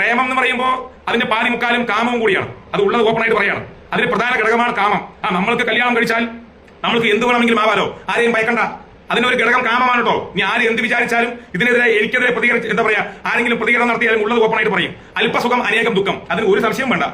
പ്രേമം എന്ന് പറയുമ്പോൾ അതിന്റെ പാതി മുക്കാലും കാമവും കൂടിയാണ്. അത് ഉള്ളത് ഓപ്പൺ ആയിട്ട് പറയാണ്. അതിന് പ്രധാന ഘടകമാണ് കാമം. ആ നമ്മൾക്ക് കല്യാണം കഴിച്ചാൽ നമ്മൾക്ക് എന്ത് വേണമെങ്കിലും ആവാലോ? ആരെയും ഭയക്കണ്ട. അതിനൊരു ഘടകം കാമമാണ് കേട്ടോ ഇനി ആര് എന്ത് വിചാരിച്ചാലും ഇതിനെതിരെ എനിക്കെതിരെ പ്രതികരിച്ച് എന്താ പറയാ ആരെങ്കിലും പ്രതികരണം നടത്തിയാലും ഉള്ളത് ഓപ്പൺ ആയിട്ട് പറയും. അല്പസുഖം അനേകം ദുഃഖം. അതിന് ഒരു സംശയം വേണ്ട.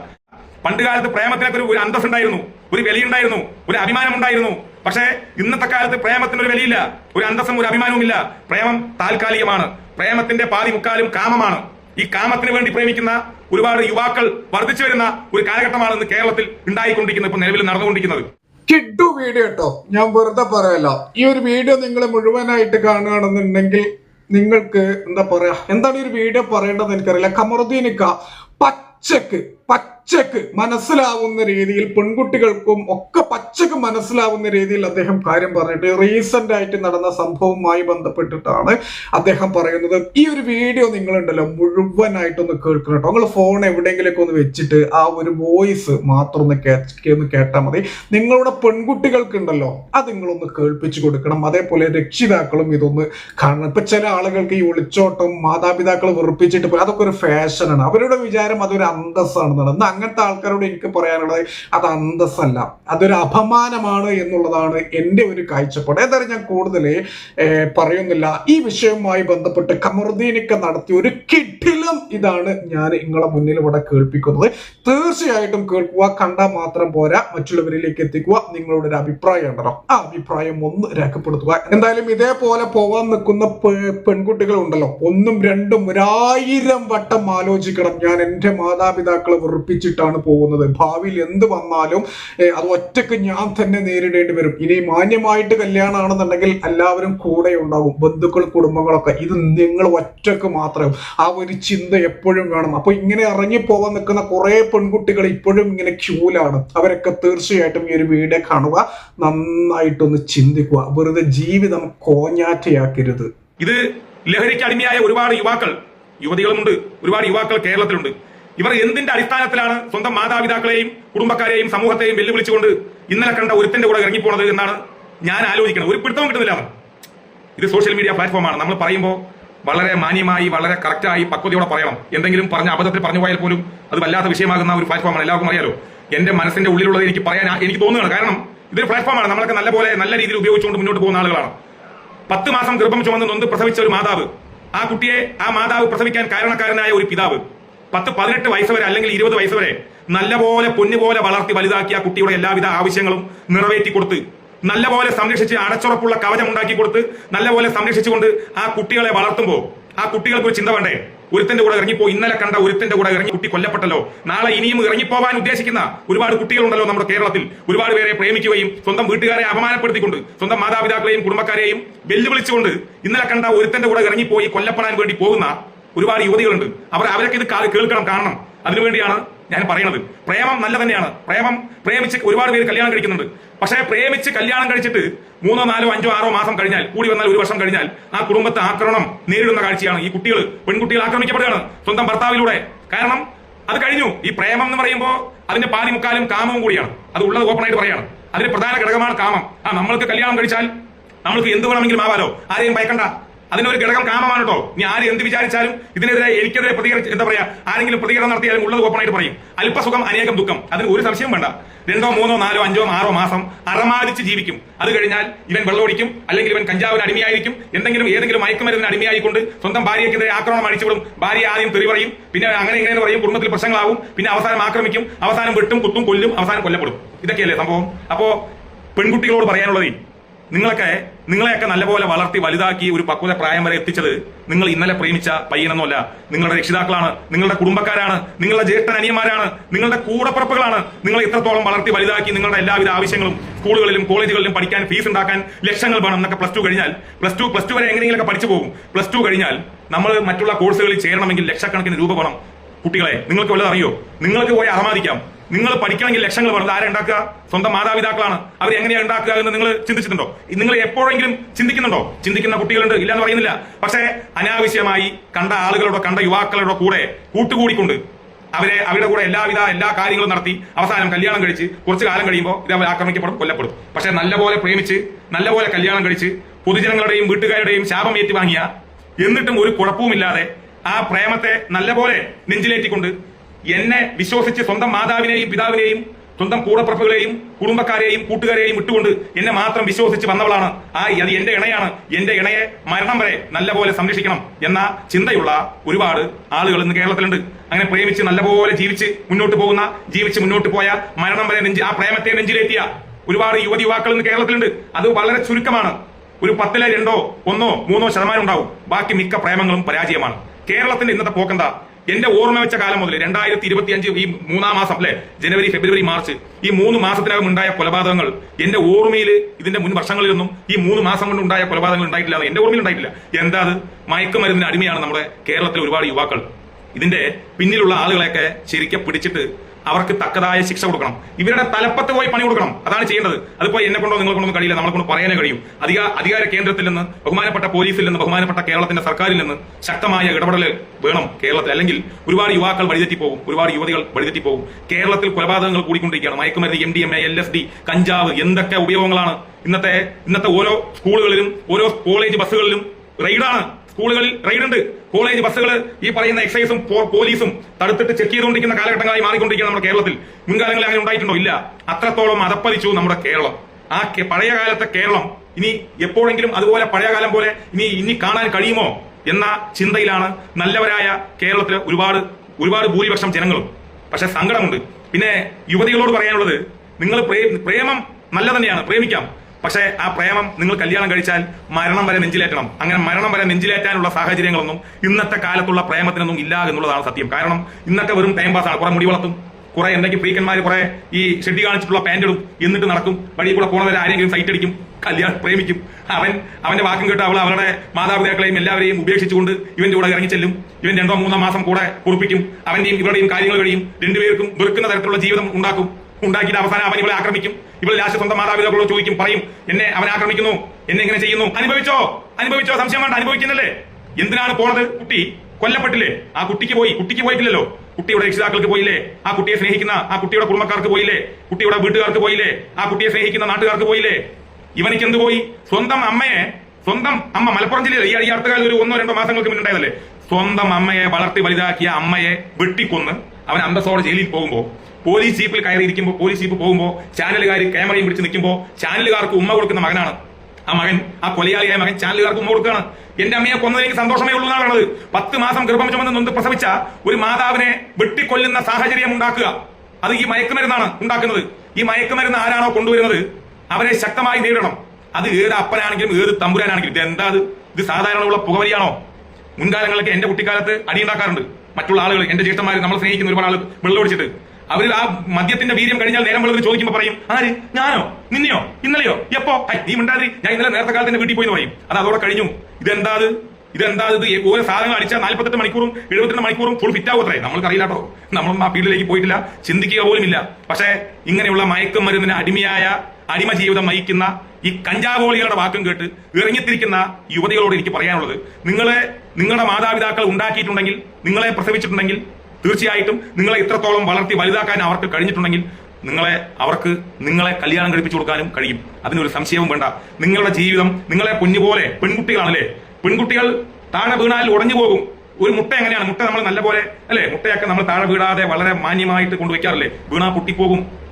പണ്ട് കാലത്ത് പ്രേമത്തിനൊക്കെ ഒരു- അന്തസ് ഉണ്ടായിരുന്നു ഒരു വിലയുണ്ടായിരുന്നു. ഒരു അഭിമാനം ഉണ്ടായിരുന്നു പക്ഷേ ഇന്നത്തെ കാലത്ത് പ്രേമത്തിന് ഒരു വിലയില്ല. ഒരു അന്തസ്സും ഒരു അഭിമാനവും ഇല്ല പ്രേമം താൽക്കാലികമാണ്. പ്രേമത്തിന്റെ പാതി മുക്കാലും കാമമാണ്. ഈ കാമത്തിന് വേണ്ടി പ്രേമിക്കുന്ന ഒരുപാട് യുവാക്കൾ വർദ്ധിച്ചു വരുന്ന ഒരു കാലഘട്ടമാണ് ഇന്ന് കേരളത്തിൽ ഉണ്ടായിക്കൊണ്ടിരിക്കുന്നത് ഇപ്പൊ നിലവിൽ നടന്നുകൊണ്ടിരിക്കുന്നത്. കിട്ടു വീഡിയോ കേട്ടോ ഞാൻ വെറുതെ പറയല്ല. ഈ ഒരു വീഡിയോ നിങ്ങൾ മുഴുവനായിട്ട് കാണുകയാണെന്നുണ്ടെങ്കിൽ നിങ്ങൾക്ക് എന്താ പറയാ? എന്താണ് ഈ ഒരു വീഡിയോ പറയേണ്ടത് എനിക്കറിയില്ല. കമറുദ്ദീനിക്ക പച്ചക്ക് പച്ചക്ക് മനസ്സിലാവുന്ന രീതിയിൽ പെൺകുട്ടികൾക്കും ഒക്കെ പച്ചക്ക് മനസ്സിലാവുന്ന രീതിയിൽ അദ്ദേഹം കാര്യം പറഞ്ഞിട്ട് റീസെന്റ് ആയിട്ട് നടന്ന സംഭവവുമായി ബന്ധപ്പെട്ടിട്ടാണ് അദ്ദേഹം പറയുന്നത്. ഈ ഒരു വീഡിയോ നിങ്ങളുണ്ടല്ലോ മുഴുവനായിട്ടൊന്ന് കേൾക്കണം കേട്ടോ. നിങ്ങൾ ഫോൺ എവിടെയെങ്കിലൊക്കെ ഒന്ന് വെച്ചിട്ട് ആ ഒരു വോയിസ് മാത്രം ഒന്ന് ഒന്ന് കേട്ടാൽ മതി. നിങ്ങളുടെ പെൺകുട്ടികൾക്കുണ്ടല്ലോ അത് നിങ്ങളൊന്ന് കേൾപ്പിച്ചു കൊടുക്കണം. അതേപോലെ രക്ഷിതാക്കളും ഇതൊന്ന് കാണണം. ഇപ്പൊ ചില ആളുകൾക്ക് ഈ ഒളിച്ചോട്ടം മാതാപിതാക്കൾ വെറുപ്പിച്ചിട്ട് അതൊക്കെ ഒരു ഫാഷനാണ് അവരുടെ വിചാരം അതൊരു അന്തസ്സാണെന്നാണ്. അങ്ങനത്തെ ആൾക്കാരോട് എനിക്ക് പറയാനുള്ളത് അത് അന്തസ്സല്ല. അതൊരു അപമാനമാണ് എന്നുള്ളതാണ് എന്റെ ഒരു കാഴ്ചപ്പാട്. ഏതായാലും ഞാൻ കൂടുതൽ പറയുന്നില്ല. ഈ വിഷയവുമായി ബന്ധപ്പെട്ട് കമറുദ്ദീനൊക്കെ നടത്തിയ ഒരു കിടിലം ഇതാണ് ഞാൻ നിങ്ങളെ മുന്നിൽ ഇവിടെ കേൾപ്പിക്കുന്നത്. തീർച്ചയായിട്ടും കേൾക്കുക കണ്ടാൽ മാത്രം പോരാ. മറ്റുള്ളവരിലേക്ക് എത്തിക്കുക നിങ്ങളുടെ ഒരു അഭിപ്രായം ഉണ്ടല്ലോ. ആ അഭിപ്രായം ഒന്ന് രേഖപ്പെടുത്തുക. എന്തായാലും ഇതേപോലെ പോവാൻ നിൽക്കുന്ന പെൺകുട്ടികൾ ഉണ്ടല്ലോ. ഒന്നും രണ്ടും ഒരായിരം വട്ടം ആലോചിക്കണം. ഞാൻ എന്റെ മാതാപിതാക്കളെ വെറുപ്പിച്ചിട്ടാണ് പോകുന്നത്. ഭാവിയിൽ എന്ത് വന്നാലും അത് ഒറ്റയ്ക്ക് ഞാൻ തന്നെ നേരിടേണ്ടി വരും. ഇനി മാന്യമായിട്ട് കല്യാണമാണെന്നുണ്ടെങ്കിൽ എല്ലാവരും കൂടെ ഉണ്ടാകും ബന്ധുക്കൾ കുടുംബങ്ങളൊക്കെ. ഇത് നിങ്ങൾ ഒറ്റയ്ക്ക് മാത്രം. ആ ഒരു ചിന്ത എപ്പോഴും വേണം അപ്പൊ ഇങ്ങനെ ഇറങ്ങി പോകാൻ നിൽക്കുന്ന കുറെ പെൺകുട്ടികൾ ഇപ്പോഴും ഇങ്ങനെ ക്യൂലാണ്. അവരൊക്കെ തീർച്ചയായിട്ടും ഈ ഒരു വീഡിയോ കാണുക. നന്നായിട്ടൊന്ന് ചിന്തിക്കുക. വെറുതെ ജീവിതം കോഞ്ഞാറ്റയാക്കരുത്. ഇത് ലഹരിക്ക് അടിമയായ ഒരുപാട് യുവാക്കൾ യുവതികളുമുണ്ട്. ഒരുപാട് യുവാക്കൾ കേരളത്തിലുണ്ട്. ഇവർ എന്തിന്റെ അടിസ്ഥാനത്തിലാണ് സ്വന്തം മാതാപിതാക്കളെയും കുടുംബക്കാരെയും സമൂഹത്തെയും വെല്ലുവിളിച്ചുകൊണ്ട് ഇന്നലെ കണ്ട ഒരുത്തിന്റെ കൂടെ ഇറങ്ങിപ്പോണത് എന്നാണ് ഞാൻ ആലോചിക്കുന്നത്. ഒരു പിടുത്തവും കിട്ടുന്നില്ല. ഇത് സോഷ്യൽ മീഡിയ പ്ലാറ്റ്ഫോമാണ് നമ്മൾ പറയുമ്പോൾ വളരെ മാന്യമായി വളരെ കറക്റ്റായി പക്വതയോടെ പറയണം. എന്തെങ്കിലും പറഞ്ഞ അബദ്ധത്തിൽ പറഞ്ഞു പോയാൽ പോലും അത് വല്ലാത്ത വിഷയമാകുന്ന ഒരു പ്ലാറ്റ്ഫോമാണ് എല്ലാവർക്കും അറിയാലോ. എന്റെ മനസ്സിന്റെ ഉള്ളിലുള്ളത് എനിക്ക് പറയാൻ എനിക്ക് തോന്നുകയാണ്. കാരണം ഇതൊരു പ്ലാറ്റ്ഫോമാണ് നമ്മളൊക്കെ നല്ല പോലെ നല്ല രീതിയിൽ ഉപയോഗിച്ചുകൊണ്ട് മുന്നോട്ട് പോകുന്ന ആളുകളാണ്. പത്ത് മാസം ഗർഭം ചുമന്ന് നൊന്ത് പ്രസവിച്ച ഒരു മാതാവ് ആ കുട്ടിയെ ആ മാതാവ് പ്രസവിക്കാൻ കാരണക്കാരനായ ഒരു പിതാവ് പത്ത് പതിനെട്ട് വയസ്സ് വരെ അല്ലെങ്കിൽ ഇരുപത് വയസ്സ് വരെ നല്ലപോലെ പൊന്നുപോലെ വളർത്തി വലുതാക്കി ആ കുട്ടിയുടെ എല്ലാവിധ ആവശ്യങ്ങളും നിറവേറ്റി കൊടുത്ത് നല്ലപോലെ സംരക്ഷിച്ച് അടച്ചുറപ്പുള്ള കവചം ഉണ്ടാക്കി കൊടുത്ത് നല്ലപോലെ സംരക്ഷിച്ചുകൊണ്ട് ആ കുട്ടികളെ വളർത്തുമ്പോൾ ആ കുട്ടികൾക്ക് ഒരു ചിന്ത വേണ്ടേ? ഒരുത്തന്റെ കൂടെ ഇറങ്ങിപ്പോ ഇന്നലെ കണ്ട ഒരുത്തന്റെ കൂടെ ഇറങ്ങി കുട്ടി കൊല്ലപ്പെട്ടല്ലോ. നാളെ ഇനിയും ഇറങ്ങിപ്പോവാൻ ഉദ്ദേശിക്കുന്ന ഒരുപാട് കുട്ടികളുണ്ടല്ലോ നമ്മുടെ കേരളത്തിൽ. ഒരുപാട് പേരെ പ്രേമിക്കുകയും സ്വന്തം വീട്ടുകാരെ അപമാനപ്പെടുത്തിക്കൊണ്ട് സ്വന്തം മാതാപിതാക്കളെയും കുടുംബക്കാരെയും വെല്ലുവിളിച്ചുകൊണ്ട് ഇന്നലെ കണ്ട ഒരുത്തന്റെ കൂടെ ഇറങ്ങിപ്പോയി കൊല്ലപ്പെടാൻ വേണ്ടി പോകുന്ന ഒരുപാട് യുവതികളുണ്ട്. അവർ അവരൊക്കെ ഇത് കേൾക്കണം കാണണം അതിനുവേണ്ടിയാണ് ഞാൻ പറയുന്നത് പ്രേമം നല്ല തന്നെയാണ്. പ്രേമം പ്രേമിച്ച് ഒരുപാട് പേര് കല്യാണം കഴിക്കുന്നുണ്ട്. പക്ഷേ പ്രേമിച്ച് കല്യാണം കഴിച്ചിട്ട് മൂന്നോ നാലോ അഞ്ചോ ആറോ മാസം കഴിഞ്ഞാൽ കൂടി വന്നാൽ ഒരു വർഷം കഴിഞ്ഞാൽ ആ കുടുംബത്തെ ആക്രമണം നേരിടുന്ന കാഴ്ചയാണ് ഈ കുട്ടികൾ പെൺകുട്ടികൾ ആക്രമിക്കപ്പെടുകയാണ് സ്വന്തം ഭർത്താവിലൂടെ. കാരണം അത് കഴിഞ്ഞു. ഈ പ്രേമം എന്ന് പറയുമ്പോൾ അതിന്റെ പാതി മുക്കാലും കാമവും കൂടിയാണ്. അത് ഉള്ളത് ഓപ്പൺ ആയിട്ട് പറയാണ്. അതിന് പ്രധാന ഘടകമാണ് കാമം. ആ നമ്മൾക്ക് കല്യാണം കഴിച്ചാൽ നമ്മൾക്ക് എന്ത് വേണമെങ്കിലും ആവാലോ. ആരെയും ഭയക്കണ്ട. അതിനൊരു ഘടകം കാമമാണ് കേട്ടോ. നീ ആര് എന്ത് വിചാരിച്ചാലും ഇതിനെതിരെ എനിക്കെതിരെ പ്രതികരിച്ച് എന്താ പറയാ ആരെങ്കിലും പ്രതികരണം നടത്തിയാലും ഉള്ളത് ഓപ്പണായിട്ട് പറയും. അല്പസുഖം അനേകം ദുഃഖം. അതിന് ഒരു സംശയം വേണ്ട. രണ്ടോ മൂന്നോ നാലോ അഞ്ചോ ആറോ മാസം അറമാദിച്ച് ജീവിക്കും. അത് കഴിഞ്ഞാൽ ഇവൻ വെള്ളമൊടിക്കും അല്ലെങ്കിൽ ഇവൻ കഞ്ചാവിന് അടിമയായിരിക്കും. എന്തെങ്കിലും ഏതെങ്കിലും മയക്കുമരുന്നിന് അടിമയായിക്കൊണ്ട് സ്വന്തം ഭാര്യയ്ക്കെതിരെ ആക്രമണം അടിച്ചുവിടും ഭാര്യ ആദ്യം തെറി പറയും പിന്നെ അങ്ങനെ ഇങ്ങനെ പറയും. കുടുംബത്തിൽ പ്രശ്നങ്ങളാവും. പിന്നെ അവസാനം ആക്രമിക്കും. അവസാനം വെട്ടും കുത്തും കൊല്ലും അവസാനം കൊല്ലപ്പെടും. ഇതൊക്കെയല്ലേ സംഭവം? അപ്പോ പെൺകുട്ടികളോട് പറയാനുള്ളത് നിങ്ങളൊക്കെ നിങ്ങളെയൊക്കെ നല്ലപോലെ വളർത്തി വലുതാക്കി ഒരു പക്വത പ്രായം വരെ എത്തിച്ചത് നിങ്ങൾ ഇന്നലെ പ്രേമിച്ച പയ്യനൊന്നുമല്ല. നിങ്ങളുടെ രക്ഷിതാക്കളാണ് നിങ്ങളുടെ കുടുംബക്കാരാണ് നിങ്ങളുടെ ജ്യേഷ്ഠൻ അനിയന്മാരാണ് നിങ്ങളുടെ കൂടപ്പുറപ്പുകളാണ്. നിങ്ങൾ ഇത്രത്തോളം വളർത്തി വലുതാക്കി നിങ്ങളുടെ എല്ലാവിധ ആവശ്യങ്ങളും സ്കൂളുകളിലും കോളേജുകളിലും പഠിക്കാൻ ഫീസ് ഉണ്ടാക്കാൻ ലക്ഷങ്ങൾ വേണം എന്നൊക്കെ പ്ലസ് ടു കഴിഞ്ഞാൽ പ്ലസ് ടു പ്ലസ് ടു വരെ എങ്ങനെയെങ്കിലൊക്കെ പഠിച്ചു പോകും. പ്ലസ് ടു കഴിഞ്ഞാൽ നമ്മൾ മറ്റുള്ള കോഴ്സുകളിൽ ചേരണമെങ്കിൽ ലക്ഷക്കണക്കിന് രൂപ വേണം. കുട്ടികളെ നിങ്ങൾക്ക് വല്ലതും അറിയോ? നിങ്ങൾക്ക് പോയി അറമാദിക്കാം നിങ്ങൾ പഠിക്കണമെങ്കിൽ ലക്ഷങ്ങൾ വേണം. ആരെ ഉണ്ടാക്കുക? സ്വന്തം മാതാപിതാക്കളാണ്. അവർ എങ്ങനെയാണ് ഉണ്ടാക്കുക എന്ന് നിങ്ങൾ ചിന്തിച്ചിട്ടുണ്ടോ? നിങ്ങൾ എപ്പോഴെങ്കിലും ചിന്തിക്കുന്നുണ്ടോ? ചിന്തിക്കുന്ന കുട്ടികളുണ്ട്. ഇല്ലെന്ന് പറയുന്നില്ല. പക്ഷേ അനാവശ്യമായി കണ്ട ആളുകളുടെ കണ്ട യുവാക്കളുടെ കൂടെ കൂട്ടുകൂടിക്കൊണ്ട് അവരെ അവരുടെ കൂടെ എല്ലാവിധ എല്ലാ കാര്യങ്ങളും നടത്തി അവസാനം കല്യാണം കഴിച്ച് കുറച്ച് കാലം കഴിയുമ്പോൾ ഇത് അവർ ആക്രമിക്കപ്പെടും കൊല്ലപ്പെടും. പക്ഷേ നല്ലപോലെ പ്രേമിച്ച് നല്ലപോലെ കല്യാണം കഴിച്ച് പൊതുജനങ്ങളുടെയും വീട്ടുകാരുടെയും ശാപം ഏറ്റുവാങ്ങിയ എന്നിട്ടും ഒരു കുഴപ്പവുമില്ലാതെ ആ പ്രേമത്തെ നല്ലപോലെ നെഞ്ചിലേറ്റിക്കൊണ്ട് എന്നെ വിശ്വസിച്ച് സ്വന്തം മാതാവിനെയും പിതാവിനെയും സ്വന്തം കൂടപ്പുറപ്പുകളെയും കുടുംബക്കാരെയും കൂട്ടുകാരെയും വിട്ടുകൊണ്ട് എന്നെ മാത്രം വിശ്വസിച്ച് വന്നവളാണ്. ആ അത് എന്റെ ഇണയാണ്. എന്റെ ഇണയെ മരണം വരെ നല്ലപോലെ സംരക്ഷിക്കണം എന്ന ചിന്തയുള്ള ഒരുപാട് ആളുകൾ ഇന്ന് കേരളത്തിലുണ്ട്. അങ്ങനെ പ്രേമിച്ച് നല്ലപോലെ ജീവിച്ച് മുന്നോട്ട് പോകുന്ന ജീവിച്ച് മുന്നോട്ട് പോയ മരണം വരെ നെഞ്ചി ആ പ്രേമത്തെ നെഞ്ചിലെത്തിയ ഒരുപാട് യുവതി യുവാക്കൾ ഇന്ന് കേരളത്തിലുണ്ട്. അത് വളരെ ചുരുക്കമാണ്. ഒരു പത്തിലെ രണ്ടോ ഒന്നോ മൂന്നോ ശതമാനം ഉണ്ടാവും. ബാക്കി മിക്ക പ്രേമങ്ങളും പരാജയമാണ്. കേരളത്തിന്റെ ഇന്നത്തെ പോക്കെന്താ? എന്റെ ഓർമ്മ വെച്ച കാലം മുതൽ രണ്ടായിരത്തി ഇരുപത്തി അഞ്ച് ഈ മൂന്നാം മാസം അല്ലെ? ജനുവരി ഫെബ്രുവരി മാർച്ച് ഈ മൂന്ന് മാസത്തിനകം ഉണ്ടായ കൊലപാതകങ്ങൾ എന്റെ ഓർമ്മയിൽ ഇതിന്റെ മുൻ വർഷങ്ങളിലൊന്നും ഈ മൂന്ന് മാസം കൊണ്ട് ഉണ്ടായ കൊലപാതകങ്ങൾ ഉണ്ടായിട്ടില്ല എന്റെ ഓർമ്മയിൽ ഉണ്ടായിട്ടില്ല. എന്താ അത്? മയക്കുമരുന്നിന് അടിമയാണ് നമ്മുടെ കേരളത്തിലെ ഒരുപാട് യുവാക്കൾ. ഇതിന്റെ പിന്നിലുള്ള ആളുകളെയൊക്കെ ശരിക്കും പിടിച്ചിട്ട് അവർക്ക് തക്കതായ ശിക്ഷ കൊടുക്കണം. ഇവരുടെ തലപ്പത്ത് പോയി പണി കൊടുക്കണം. അതാണ് ചെയ്യേണ്ടത്. അതിപ്പോ എന്നെ കൊണ്ടോ നിങ്ങളെ കൊണ്ടോ കഴിയില്ല. നമ്മളെ കൊണ്ട് പറയാനേ കഴിയും. അധിക അധികാര കേന്ദ്രത്തിൽ നിന്ന് ബഹുമാനപ്പെട്ട പോലീസിൽ നിന്ന് ബഹുമാനപ്പെട്ട കേരളത്തിന്റെ സർക്കാരിൽ നിന്ന് ശക്തമായ ഇടപെടൽ വേണം കേരളത്തിൽ. അല്ലെങ്കിൽ ഒരുപാട് യുവാക്കൾ വഴിതെറ്റി പോകും ഒരുപാട് യുവതികൾ വഴിതെറ്റി പോകും കേരളത്തിൽ കൊലപാതകങ്ങൾ കൂടിക്കൊണ്ടിരിക്കുകയാണ്. മയക്കുമരുന്ന് M D M A L S D കഞ്ചാവ് എന്തൊക്കെ ഉപയോഗങ്ങളാണ്. ഇന്നത്തെ ഇന്നത്തെ ഓരോ സ്കൂളുകളിലും ഓരോ കോളേജ് ബസ്സുകളിലും റെയ്ഡാണ്. സ്കൂളുകളിൽ റെയ്ഡ് ഉണ്ട് കോളേജ് ബസ്സുകൾ ഈ പറയുന്ന എക്സൈസും പോലീസും തടുത്തിട്ട് ചെക്ക് ചെയ്തുകൊണ്ടിരിക്കുന്ന കാലഘട്ടങ്ങളായി മാറിക്കൊണ്ടിരിക്കുന്ന നമ്മുടെ കേരളത്തിൽ. മുൻകാലങ്ങളിൽ അങ്ങനെ ഉണ്ടായിട്ടുണ്ടോ? ഇല്ല. അത്രത്തോളം അതപ്പതിച്ചു നമ്മുടെ കേരളം. ആ പഴയ കാലത്തെ കേരളം ഇനി എപ്പോഴെങ്കിലും അതുപോലെ പഴയ കാലം പോലെ ഇനി ഇനി കാണാൻ കഴിയുമോ എന്ന ചിന്തയിലാണ് നല്ലവരായ കേരളത്തിലെ ഒരുപാട് ഒരുപാട് ഭൂരിപക്ഷം ജനങ്ങളും. പക്ഷെ സങ്കടമുണ്ട്. പിന്നെ യുവതികളോട് പറയാനുള്ളത് നിങ്ങൾ പ്രേമം നല്ല തന്നെയാണ് പ്രേമിക്കാം. പക്ഷേ ആ പ്രേമം നിങ്ങൾ കല്യാണം കഴിച്ചാൽ മരണം വരെ നെഞ്ചിലേറ്റണം. അങ്ങനെ മരണം വരെ നെഞ്ചിലേറ്റാനുള്ള സാഹചര്യങ്ങളൊന്നും ഇന്നത്തെ കാലത്തുള്ള പ്രേമത്തിനൊന്നും ഇല്ല എന്നുള്ളതാണ് സത്യം. കാരണം ഇന്നത്തെ വെറും ടൈം പാസ്സാണ് കുറെ മുടി വളർത്തും. കുറെ എന്തെങ്കിലും പ്രീക്കന്മാർ കുറെ ഈ ഷെഡി കാണിച്ചിട്ടുള്ള പാന്റ് ഇടും. എന്നിട്ട് നടക്കും. വഴി കൂടെ പോണവരെ ആരെങ്കിലും സൈറ്റ് അടിക്കും. കല്യാണം പ്രേമിക്കും. അവൻ അവന്റെ വാക്കും കേട്ട് അവൾ അവരുടെ മാതാപിതാക്കളെയും എല്ലാവരെയും ഉപേക്ഷിച്ചുകൊണ്ട് ഇവന്റെ കൂടെ ഇറങ്ങി ചെല്ലും. ഇവൻ രണ്ടോ മൂന്നോ മാസം കൂടെ കുറിപ്പിക്കും അവന്റെയും ഇവരുടെയും കാര്യങ്ങൾ കഴിയും. രണ്ടുപേർക്കും വെറുക്കുന്ന തരത്തിലുള്ള ജീവിതം ഉണ്ടാക്കും. ഉണ്ടാക്കിയിട്ട് അവസാനം അവൻ ഇവളെ ആക്രമിക്കും. ഇവൾ ലാസ്റ്റ് സ്വന്തം മാതാപിതാക്കളോട് ചോദിക്കും പറയും എന്നെ അവൻ ആക്രമിക്കുന്നു. എന്നെ ഇങ്ങനെ ചെയ്യുന്നു. അനുഭവിച്ചോ? അനുഭവിച്ചോ? സംശയം വേണ്ട. അനുഭവിക്കുന്നില്ലേ? എന്തിനാണ് പോണത്? കുട്ടി കൊല്ലപ്പെട്ടില്ലേ? ആ കുട്ടിക്ക് പോയി. കുട്ടിക്ക് പോയിട്ടില്ലല്ലോ. കുട്ടിയുടെ രക്ഷിതാക്കൾക്ക് പോയില്ലേ? ആ കുട്ടിയെ സ്നേഹിക്കുന്ന ആ കുട്ടിയുടെ കുടുംബക്കാർക്ക് പോയില്ലേ? കുട്ടിയുടെ വീട്ടുകാർക്ക് പോയില്ലേ? ആ കുട്ടിയെ സ്നേഹിക്കുന്ന നാട്ടുകാർക്ക് പോയില്ലേ? ഇവനിക്ക് എന്ത് പോയി? സ്വന്തം അമ്മയെ സ്വന്തം അമ്മ മലപ്പുറം ജില്ലയിൽ ഈ ഈ അടുത്ത കാലം ഒരു ഒന്നോ രണ്ടോ മാസങ്ങൾക്ക് മുന്നുണ്ടായതല്ലേ സ്വന്തം അമ്മയെ വളർത്തി വലുതാക്കിയ അമ്മയെ വെട്ടിക്കൊന്ന് അവൻ അന്തസ്സോടെ ജയിലിൽ പോകുമ്പോൾ പോലീസ് ജീപ്പിൽ കയറിയിരിക്കുമ്പോൾ പോലീസ് ജീപ്പ് പോകുമ്പോൾ ചാനലുകാർ ക്യാമറയും പിടിച്ച് നിൽക്കുമ്പോൾ ചാനലുകാർക്ക് ഉമ്മ കൊടുക്കുന്ന മകനാണ്. ആ മകൻ ആ കൊലയാളിയായ മകൻ ചാനലുകാർക്ക് ഉമ്മ കൊടുക്കുകയാണ്. എന്റെ അമ്മയെ കൊന്നതിന് എനിക്ക് സന്തോഷമേ ഉള്ളൂ എന്നാണത്. പത്ത് മാസം ഗർഭം ചുമന്ന് നൊന്ത് പ്രസവിച്ച ഒരു മാതാവിനെ വെട്ടിക്കൊല്ലുന്ന സാഹചര്യം ഉണ്ടാക്കുക. അത് ഈ മയക്കുമരുന്നാണ് ഉണ്ടാക്കുന്നത്. ഈ മയക്കുമരുന്ന് ആരാണോ കൊണ്ടുവരുന്നത്? അവരെ ശക്തമായി നേരിടണം. അത് ഏത് അപ്പനാണെങ്കിലും ഏത് തമ്പുരാനാണെങ്കിലും. ഇത് എന്താ ഇത് സാധാരണയുള്ള പുകവലിയാണോ? മുൻകാലങ്ങളിലൊക്കെ എന്റെ കുട്ടിക്കാലത്ത് അടിയുണ്ടാക്കാറുണ്ട്. മറ്റുള്ള ആളുകൾ എന്റെ ജ്യേഷ്ഠന്മാർ നമ്മൾ സ്നേഹിക്കുന്ന ഒരുപാട് ആൾ വെള്ളം ഒടിച്ചിട്ട് അവർ ആ മദ്യത്തിന്റെ വീര്യം കഴിഞ്ഞാൽ നേരം വെള്ളത്തിൽ ചോദിക്കുമ്പോൾ പറയും ആര്? ഞാനോ? നിന്നെയോ? ഇന്നലെയോ? എപ്പോ? നീ മിണ്ടാതി ഞാൻ ഇന്നലെ നേരത്തെ കാലത്ത് എന്റെ വീട്ടിൽ പോയി പറയും. അത് അതോടെ കഴിഞ്ഞു. ഇതെന്താ ഇത് ഇതെന്താ ഇത് ഓരോ സാധനങ്ങൾ അടിച്ചാൽ നാല്പത്തെട്ട് മണിക്കൂറും എഴുപത്തിരണ്ട് മണിക്കൂറും ഫുൾ ഫിറ്റ് ആവത്രേ നമ്മൾക്കറിയില്ലാട്ടോ. നമ്മളൊന്നും ആ ഫീൽഡിലേക്ക് പോയിട്ടില്ല. ചിന്തിക്കുക പോലും ഇല്ല പക്ഷേ ഇങ്ങനെയുള്ള മയക്കുമരുന്നിന് അടിമയായ അടിമ ജീവിതം നയിക്കുന്ന ഈ കഞ്ചാവോളികളുടെ വാക്കും കേട്ട് ഇറങ്ങിത്തിരിക്കുന്ന യുവതികളോട് എനിക്ക് പറയാനുള്ളത്. നിങ്ങളെ നിങ്ങളുടെ മാതാപിതാക്കൾ ഉണ്ടാക്കിയിട്ടുണ്ടെങ്കിൽ നിങ്ങളെ പ്രസവിച്ചിട്ടുണ്ടെങ്കിൽ തീർച്ചയായിട്ടും നിങ്ങളെ ഇത്രത്തോളം വളർത്തി വലുതാക്കാൻ അവർക്ക് കഴിഞ്ഞിട്ടുണ്ടെങ്കിൽ നിങ്ങളെ അവർക്ക് നിങ്ങളെ കല്യാണം കഴിപ്പിച്ചു കൊടുക്കാനും കഴിയും. അതിനൊരു സംശയവും വേണ്ട. നിങ്ങളുടെ ജീവിതം നിങ്ങളെ കുഞ്ഞുപോലെ പെൺകുട്ടികളാണല്ലേ? പെൺകുട്ടികൾ താഴെ വീണാൽ ഉടഞ്ഞു പോകും. ഒരു മുട്ട എങ്ങനെയാണ്? മുട്ട നമ്മൾ നല്ലപോലെ അല്ലെ? മുട്ടയൊക്കെ നമ്മൾ താഴെ വീടാതെ വളരെ മാന്യമായിട്ട് കൊണ്ടുവയ്ക്കാറില്ലേ? വീണാ പൊട്ടിപ്പോകും.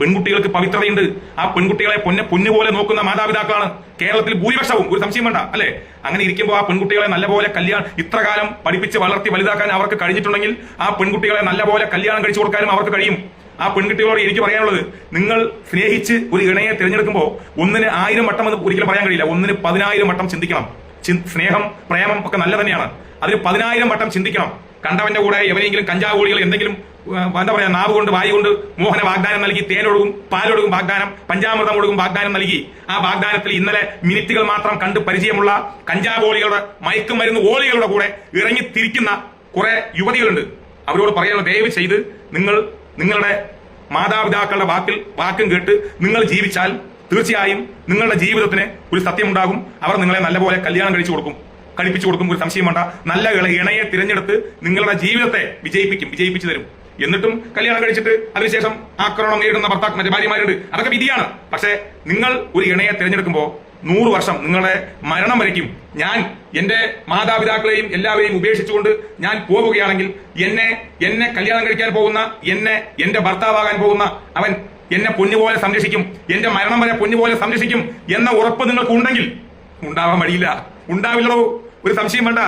പെൺകുട്ടികൾക്ക് പവിത്രതയുണ്ട്. ആ പെൺകുട്ടികളെ പൊന്നെ പൊന്നു പോലെ നോക്കുന്ന മാതാപിതാക്കളാണ്. കേരളത്തിൽ ഭൂരിപക്ഷവും ഒരു സംശയം വേണ്ട അല്ലെ? അങ്ങനെ ഇരിക്കുമ്പോൾ ആ പെൺകുട്ടികളെ നല്ലപോലെ കല്യാണം ഇത്ര കാലം പഠിപ്പിച്ച് വളർത്തി വലുതാക്കാൻ അവർക്ക് കഴിഞ്ഞിട്ടുണ്ടെങ്കിൽ ആ പെൺകുട്ടികളെ നല്ലപോലെ കല്യാണം കഴിച്ചു കൊടുക്കാനും അവർക്ക് കഴിയും. ആ പെൺകുട്ടികളോട് എനിക്ക് പറയാനുള്ളത് നിങ്ങൾ സ്നേഹിച്ച് ഒരു ഇണയെ തിരഞ്ഞെടുക്കുമ്പോൾ ഒന്നിന് ആയിരം വട്ടം എന്ന് ഒരിക്കലും പറയാൻ കഴിയില്ല. ഒന്നിന് പതിനായിരം വട്ടം ചിന്തിക്കണം. സ്നേഹം പ്രേമം ഒക്കെ നല്ല തന്നെയാണ്. അതിന് പതിനായിരം വട്ടം ചിന്തിക്കണം. കണ്ടവന്റെ കൂടെ എവരെങ്കിലും കഞ്ചാവോളികൾ എന്തെങ്കിലും ആ, എന്താ പറയാ നാവ് കൊണ്ട് വായി കൊണ്ട് മോഹന വാഗ്ദാനം നൽകി തേനൊഴുകും പാലൊഴുകും വാഗ്ദാനം പഞ്ചാമൃതം ഒഴുകും വാഗ്ദാനം നൽകി. ആ വാഗ്ദാനത്തിൽ ഇന്നലെ മിനിറ്റുകൾ മാത്രം കണ്ട് പരിചയമുള്ള കഞ്ചാവോളികളുടെ മയക്കുമരുന്ന് ഓളികളുടെ കൂടെ ഇറങ്ങി തിരിക്കുന്ന കുറെ യുവതികളുണ്ട്. അവരോട് പറയാനുള്ള ദയവ് ചെയ്ത് നിങ്ങൾ നിങ്ങളുടെ മാതാപിതാക്കളുടെ വാക്കിൽ വാക്കും കേട്ട് നിങ്ങൾ ജീവിച്ചാൽ തീർച്ചയായും നിങ്ങളുടെ ജീവിതത്തിന് ഒരു സത്യമുണ്ടാകും. അവർ നിങ്ങളെ നല്ലപോലെ കല്യാണം കഴിച്ചു കൊടുക്കും. കഴിപ്പിച്ചു കൊടുക്കും ഒരു സംശയം വേണ്ട. നല്ല ഇണയെ തിരഞ്ഞെടുത്ത് നിങ്ങളുടെ ജീവിതത്തെ വിജയിപ്പിക്കും വിജയിപ്പിച്ചു തരും. എന്നിട്ടും കല്യാണം കഴിച്ചിട്ട് അതിനുശേഷം ആക്രമണം നേരിടുന്ന ഭർത്താക്കൾ മറ്റേ ഭാര്യമാരുണ്ട്. അതൊക്കെ വിധിയാണ്. പക്ഷേ നിങ്ങൾ ഒരു ഇണയെ തിരഞ്ഞെടുക്കുമ്പോൾ നൂറ് വർഷം നിങ്ങളെ മരണം വരയ്ക്കും. ഞാൻ എന്റെ മാതാപിതാക്കളെയും എല്ലാവരെയും ഉപേക്ഷിച്ചുകൊണ്ട് ഞാൻ പോവുകയാണെങ്കിൽ എന്നെ എന്നെ കല്യാണം കഴിക്കാൻ പോകുന്ന എന്നെ എന്റെ ഭർത്താവാകാൻ പോകുന്ന അവൻ എന്നെ പൊന്നുപോലെ സംരക്ഷിക്കും. എന്റെ മരണം വരെ പൊന്നുപോലെ സംരക്ഷിക്കും എന്ന ഉറപ്പ് നിങ്ങൾക്ക് ഉണ്ടെങ്കിൽ ഉണ്ടാവാൻ വഴിയില്ല. ഉണ്ടാവില്ലടോ. ഒരു സംശയം വേണ്ട.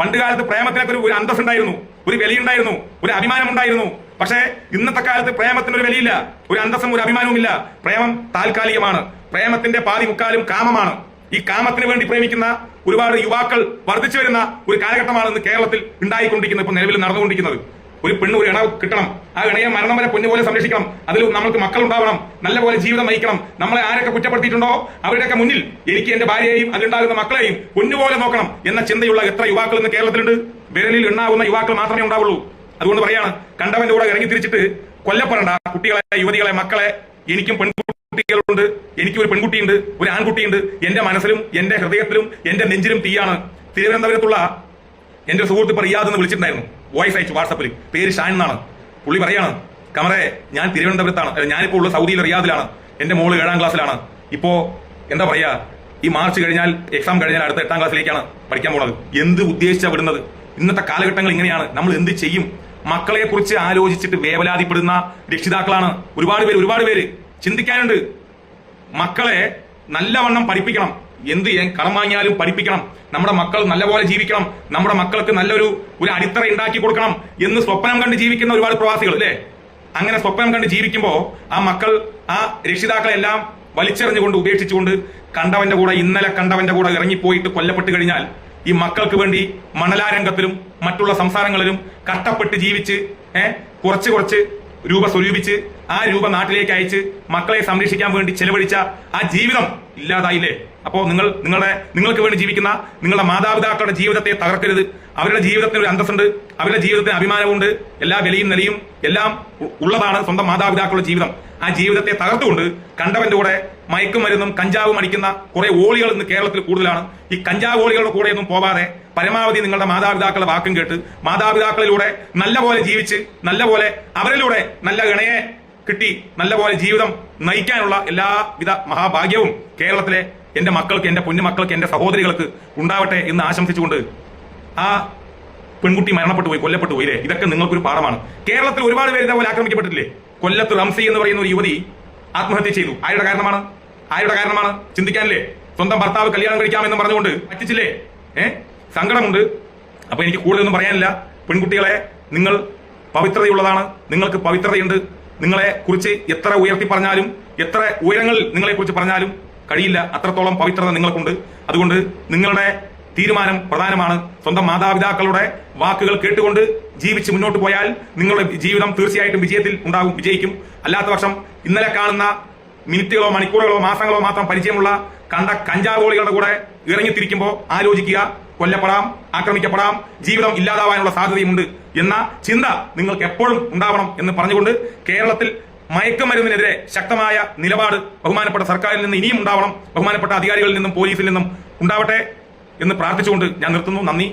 പണ്ട് കാലത്ത് പ്രേമത്തിനൊക്കെ ഒരു- ഒരു അന്തസ് ഉണ്ടായിരുന്നു ഒരു വിലയുണ്ടായിരുന്നു ഒരു അഭിമാനം ഉണ്ടായിരുന്നു പക്ഷേ ഇന്നത്തെ കാലത്ത് പ്രേമത്തിന് ഒരു വിലയില്ല ഒരു അന്തസ്സും ഒരു അഭിമാനവും ഇല്ല പ്രേമം താൽക്കാലികമാണ്. പ്രേമത്തിന്റെ പാതി മുക്കാലും കാമമാണ്. ഈ കാമത്തിന് വേണ്ടി പ്രേമിക്കുന്ന ഒരുപാട് യുവാക്കൾ വർദ്ധിച്ചു വരുന്ന ഒരു കാലഘട്ടമാണ് ഇന്ന് കേരളത്തിൽ ഉണ്ടായിക്കൊണ്ടിരിക്കുന്നത് ഇപ്പൊ നിലവിൽ നടന്നുകൊണ്ടിരിക്കുന്നത്. ഒരു പെണ്ണ് ഒരു ഇണ കിട്ടണം. ആ ഇണയെ മരണം വരെ പൊന്നു പോലെ സംരക്ഷിക്കണം. അതിൽ നമ്മൾക്ക് മക്കൾ ഉണ്ടാവണം നല്ലപോലെ ജീവിതം നയിക്കണം. നമ്മളെ ആരൊക്കെ കുറ്റപ്പെടുത്തിയിട്ടുണ്ടോ? അവരുടെയൊക്കെ മുന്നിൽ എനിക്ക് എന്റെ ഭാര്യയെയും അതിലുണ്ടാകുന്ന മക്കളെയും പൊന്നുപോലെ നോക്കണം എന്ന ചിന്തയുള്ള എത്ര യുവാക്കൾ ഇന്ന് കേരളത്തിലുണ്ട്? വിരലിൽ എണ്ണാവുന്ന യുവാക്കൾ മാത്രമേ ഉണ്ടാവുള്ളൂ. അതുകൊണ്ട് പറയാണ് കണ്ടവന്റെ കൂടെ ഇറങ്ങി തിരിച്ചിട്ട് കൊല്ലപ്പെടണ്ട. കുട്ടികളെ യുവതികളെ മക്കളെ എനിക്കും പെൺകുട്ടികളുണ്ട് എനിക്ക് ഒരു പെൺകുട്ടിയുണ്ട് ഒരു ആൺകുട്ടിയുണ്ട്. എന്റെ മനസ്സിലും എന്റെ ഹൃദയത്തിലും എന്റെ നെഞ്ചിലും തീയാണ്. തിരുവനന്തപുരത്തുള്ള എന്റെ സുഹൃത്ത് ഇപ്പൊ റിയാദ് എന്ന് വിളിച്ചിട്ടുണ്ടായിരുന്നു. വോയിസ് അയച്ചു വാട്സപ്പിൽ. പേര് ഷാൻ എന്നാണ്. പുള്ളി പറയാണ് കമറെ ഞാൻ തിരുവനന്തപുരത്താണ്. ഞാനിപ്പോ ഉള്ള സൗദിയിലെ റിയാദിലാണ്. എന്റെ മോൾ ഏഴാം ക്ലാസ്സിലാണ്. ഇപ്പോ എന്താ പറയാ ഈ മാർച്ച് കഴിഞ്ഞാൽ എക്സാം കഴിഞ്ഞാൽ അടുത്ത എട്ടാം ക്ലാസ്സിലേക്കാണ് പഠിക്കാൻ പോണത്. എന്ത് ഉദ്ദേശിച്ചാ വിടുന്നത്? ഇന്നത്തെ കാലഘട്ടങ്ങൾ ഇങ്ങനെയാണ്. നമ്മൾ എന്ത് ചെയ്യും? മക്കളെ കുറിച്ച് ആലോചിച്ചിട്ട് വേവലാതിപ്പെടുന്ന രക്ഷിതാക്കളാണ് ഒരുപാട് പേര് ഒരുപാട് പേര്. ചിന്തിക്കാനുണ്ട്. മക്കളെ നല്ലവണ്ണം പഠിപ്പിക്കണം. എന്ത് കടം വാങ്ങിയാലും പഠിപ്പിക്കണം. നമ്മുടെ മക്കൾ നല്ലപോലെ ജീവിക്കണം. നമ്മുടെ മക്കൾക്ക് നല്ലൊരു ഒരു അടിത്തറ ഉണ്ടാക്കി കൊടുക്കണം എന്ന് സ്വപ്നം കണ്ട് ജീവിക്കുന്ന ഒരുപാട് പ്രവാസികൾ അല്ലേ? അങ്ങനെ സ്വപ്നം കണ്ട് ജീവിക്കുമ്പോൾ ആ മക്കൾ ആ രക്ഷിതാക്കളെല്ലാം വലിച്ചെറിഞ്ഞുകൊണ്ട് ഉപേക്ഷിച്ചുകൊണ്ട് കണ്ടവന്റെ കൂടെ ഇന്നലെ കണ്ടവന്റെ കൂടെ ഇറങ്ങിപ്പോയിട്ട് കൊല്ലപ്പെട്ട് കഴിഞ്ഞാൽ ഈ മക്കൾക്ക് വേണ്ടി മണലാരംഗത്തിലും മറ്റുള്ള സംസ്ഥാനങ്ങളിലും കഷ്ടപ്പെട്ട് ജീവിച്ച് ഏഹ് കുറച്ച് കുറച്ച് രൂപ സ്വരൂപിച്ച് ആ രൂപ നാട്ടിലേക്ക് അയച്ച് മക്കളെ സംരക്ഷിക്കാൻ വേണ്ടി ചെലവഴിച്ച ആ ജീവിതം ഇല്ലാതായില്ലേ? അപ്പോ നിങ്ങൾ നിങ്ങളുടെ നിങ്ങൾക്ക് വേണ്ടി ജീവിക്കുന്ന നിങ്ങളുടെ മാതാപിതാക്കളുടെ ജീവിതത്തെ തകർക്കരുത്. അവരുടെ ജീവിതത്തിന് ഒരു അന്തസ്സുണ്ട് അവരുടെ ജീവിതത്തിന് അഭിമാനമുണ്ട്. എല്ലാ വിലയും നിലയും എല്ലാം ഉള്ളതാണ് സ്വന്തം മാതാപിതാക്കളുടെ ജീവിതം. ആ ജീവിതത്തെ തകർത്തുകൊണ്ട് കണ്ടവന്റെ കൂടെ മയക്കുമരുന്നും കഞ്ചാവും അടിക്കുന്ന കുറെ ഓളികൾ ഇന്ന് കേരളത്തിൽ കൂടുതലാണ്. ഈ കഞ്ചാവ് ഓളികളുടെ കൂടെയൊന്നും പോവാതെ പരമാവധി നിങ്ങളുടെ മാതാപിതാക്കളുടെ വാക്കും കേട്ട് മാതാപിതാക്കളിലൂടെ നല്ല പോലെ ജീവിച്ച് നല്ല പോലെ അവരിലൂടെ നല്ല ഇണയെ കിട്ടി നല്ല പോലെ ജീവിതം നയിക്കാനുള്ള എല്ലാവിധ മഹാഭാഗ്യവും കേരളത്തിലെ എന്റെ മക്കൾക്ക് എന്റെ പൊന്നുമക്കൾക്ക് എന്റെ സഹോദരികൾക്ക് ഉണ്ടാവട്ടെ എന്ന് ആശംസിച്ചുകൊണ്ട് ആ പെൺകുട്ടി മരണപ്പെട്ടു പോയി കൊല്ലപ്പെട്ടു പോയില്ലേ ഇതൊക്കെ നിങ്ങൾക്കൊരു പാഠമാണ്. കേരളത്തിൽ ഒരുപാട് പേര് ഇതേപോലെ ആക്രമിക്കപ്പെട്ടിട്ടില്ലേ? കൊല്ലത്ത് റംസി എന്ന് പറയുന്ന ഒരു യുവതി ആത്മഹത്യ ചെയ്തു. ആരുടെ കാരണമാണ്? ആരുടെ കാരണമാണ്? ചിന്തിക്കാനില്ലേ? സ്വന്തം ഭർത്താവ് കല്യാണം കഴിക്കാമെന്ന് പറഞ്ഞുകൊണ്ട് പറ്റിച്ചില്ലേ? ഏ? സങ്കടമുണ്ട്. അപ്പൊ എനിക്ക് കൂടുതലൊന്നും പറയാനില്ല. പെൺകുട്ടികളെ നിങ്ങൾ പവിത്രതയുള്ളതാണ്. നിങ്ങൾക്ക് പവിത്രതയുണ്ട്. നിങ്ങളെ കുറിച്ച് എത്ര ഉയർത്തി പറഞ്ഞാലും എത്ര ഉയരങ്ങളിൽ നിങ്ങളെ കുറിച്ച് പറഞ്ഞാലും കഴിയില്ല. അത്രത്തോളം പവിത്രത നിങ്ങൾക്കുണ്ട്. അതുകൊണ്ട് നിങ്ങളുടെ തീരുമാനം പ്രധാനമാണ്. സ്വന്തം മാതാപിതാക്കളുടെ വാക്കുകൾ കേട്ടുകൊണ്ട് ജീവിച്ച് മുന്നോട്ട് പോയാൽ നിങ്ങളുടെ ജീവിതം തീർച്ചയായിട്ടും വിജയത്തിൽ ഉണ്ടാകും വിജയിക്കും. അല്ലാത്ത പക്ഷം ഇന്നലെ കാണുന്ന മിനിറ്റുകളോ മണിക്കൂറുകളോ മാസങ്ങളോ മാത്രം പരിചയമുള്ള കണ്ട കഞ്ചാവോളികളുടെ കൂടെ ഇറങ്ങിത്തിരിക്കുമ്പോൾ ആലോചിക്കുക കൊല്ലപ്പെടാം ആക്രമിക്കപ്പെടാം ജീവിതം ഇല്ലാതാവാനുള്ള സാധ്യതയുമുണ്ട് എന്ന ചിന്ത നിങ്ങൾക്ക് എപ്പോഴും ഉണ്ടാവണം എന്ന് പറഞ്ഞുകൊണ്ട് കേരളത്തിൽ മയക്കുമരുന്നിനെതിരെ ശക്തമായ നിലപാട് ബഹുമാനപ്പെട്ട സർക്കാരിൽ നിന്ന് ഇനിയും ഉണ്ടാവണം ബഹുമാനപ്പെട്ട അധികാരികളിൽ നിന്നും പോലീസിൽ നിന്നും ഉണ്ടാവട്ടെ. എന്ന് പ്രാർത്ഥിച്ചുകൊണ്ട് ഞാൻ നിർത്തുന്നു. നന്ദി.